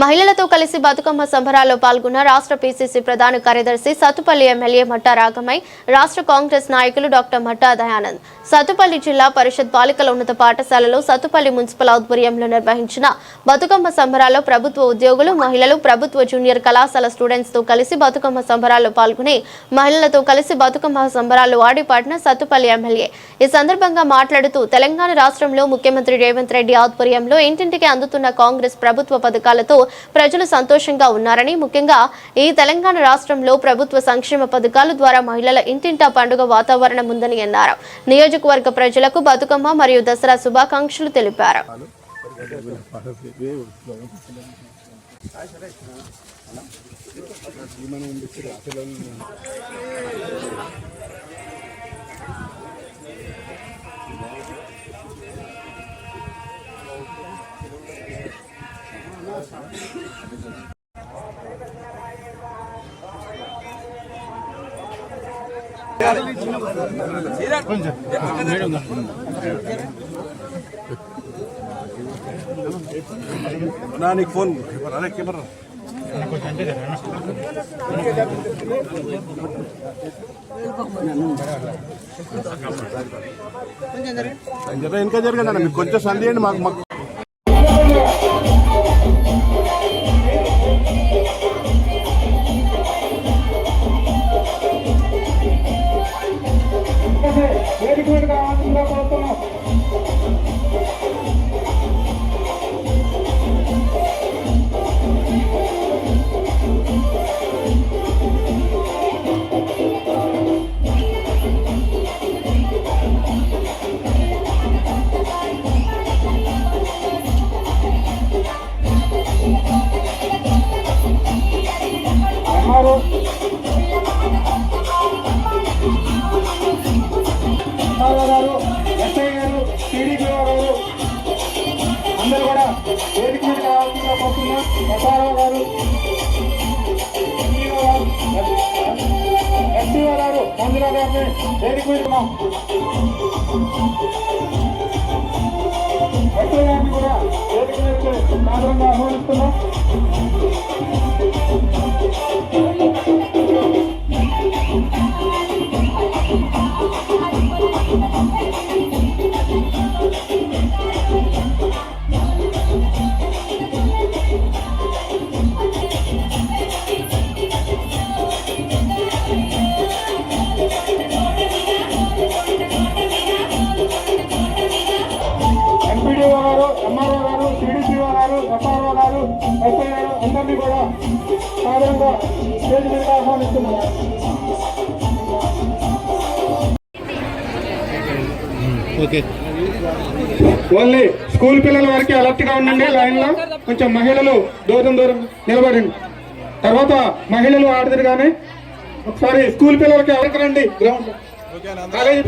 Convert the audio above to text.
మహిళలతో కలిసి బతుకమ్మ సంబరాల్లో పాల్గొన్న రాష్ట్ర పీసీసీ ప్రధాన కార్యదర్శి సత్తుపల్లి ఎమ్మెల్యే మట్టా రాగమై రాష్ట్ర కాంగ్రెస్ నాయకులు డాక్టర్ మట్టా దయానంద్. సత్తుపల్లి జిల్లా పరిషత్ బాలికల ఉన్నత పాఠశాలలో సత్తుపల్లి మున్సిపల్ ఆధ్వర్యంలో నిర్వహించిన బతుకమ్మ సంబరాల్లో ప్రభుత్వ ఉద్యోగులు మహిళలు ప్రభుత్వ జూనియర్ కళాశాల స్టూడెంట్స్తో కలిసి బతుకమ్మ సంబరాల్లో పాల్గొని మహిళలతో కలిసి బతుకమ్మ సంబరాల్లో ఆడిపాడిన సత్తుపల్లి ఎమ్మెల్యే. ఈ సందర్భంగా మాట్లాడుతూ తెలంగాణ రాష్ట్రంలో ముఖ్యమంత్రి రేవంత్ రెడ్డి ఆధ్వర్యంలో ఇంటింటికి అందుతున్న కాంగ్రెస్ ప్రభుత్వ పథకాలతో ప్రజలు సంతోషంగా ఉన్నారని ముఖ్యంగా ఈ తెలంగాణ రాష్ట్రంలో ప్రభుత్వ సంక్షేమ పథకాల ద్వారా మహిళల ఇంటింటా పండుగ వాతావరణం ఉందని అన్నారు. నియోజకవర్గ ప్రజలకు బతుకమ్మ మరియు దసరా శుభాకాంక్షలు తెలిపారు. నీకు ఫోన్. కెమెరా జర ఇంకా జరగండి మీకు కొంచెం సంధి అండి మాకు మాకు వేదికగా ఆనందంగా కోరుతున్నాం రావాల్సిందిగా ఎస్ఆర్ఓ గారు ఎంఈఓ ఎస్సీఓ గారు మంజుల గారిని వేడుకుంటున్నాం మీద గారిని కూడా వేదిక ఆహ్వానిస్తున్నాం. సాధారణంగా స్టేజ్ మీద ఓకే. ఓన్లీ స్కూల్ పిల్లల వరకు అలర్ట్గా ఉండండి లైన్లో కొంచెం మహిళలు దూరం దూరం నిలబడండి. తర్వాత మహిళలు ఆడదురు కానీ ఒకసారి స్కూల్ పిల్లలకి ఎవరికి రండి. Ground college